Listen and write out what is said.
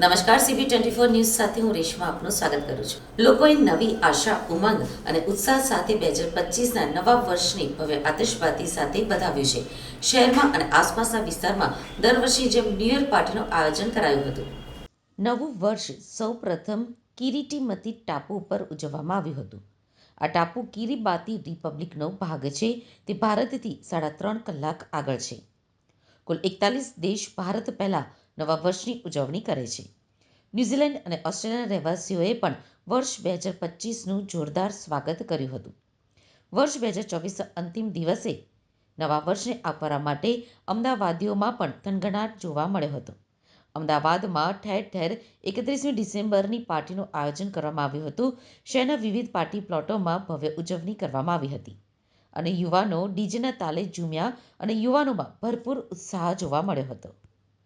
નમસ્કાર CB twenty four news સાથે હું રેશમા આપનું સ્વાગત કરું છું. લોકોએ નવી આશા, ઉમંગ અને ઉત્સાહ સાથે બે હજાર પચીસના નવા વર્ષની ભવ્ય આતશબાજી સાથે વધાવ્યું છે. શહેરમાં અને આસપાસના વિસ્તારમાં દર વર્ષની જેમ ન્યૂ યર પાર્ટીનું આયોજન કરાયું હતું. નવું વર્ષ સૌ પ્રથમ કિરીટીમતી ટાપુ ઉપર ઉજવવામાં આવ્યું હતું. આ ટાપુ કિરીબાતી રિપબ્લિકનો ભાગ છે. તે ભારતથી સાડા ત્રણ કલાક આગળ છે. કુલ એકતાલીસ દેશ ભારત પહેલા નવા વર્ષની ઉજવણી કરે છે. ન્યૂઝીલેન્ડ અને ઓસ્ટ્રેલિયાના રહેવાસીઓએ પણ વર્ષ બે હજાર પચીસનું જોરદાર સ્વાગત કર્યું હતું. વર્ષ બે હજાર ચોવીસના અંતિમ દિવસે નવા વર્ષને આવકારવા માટે અમદાવાદીઓમાં પણ થનગનાટ જોવા મળ્યો હતો. અમદાવાદમાં ઠેર ઠેર એકત્રીસમી ડિસેમ્બરની પાર્ટીનું આયોજન કરવામાં આવ્યું હતું. શહેરના વિવિધ પાર્ટી પ્લોટોમાં ભવ્ય ઉજવણી કરવામાં આવી હતી. અને યુવાનો ડીજેના તાલે ઝૂમ્યા અને યુવાનોમાં ભરપૂર ઉત્સાહ જોવા મળ્યો હતો.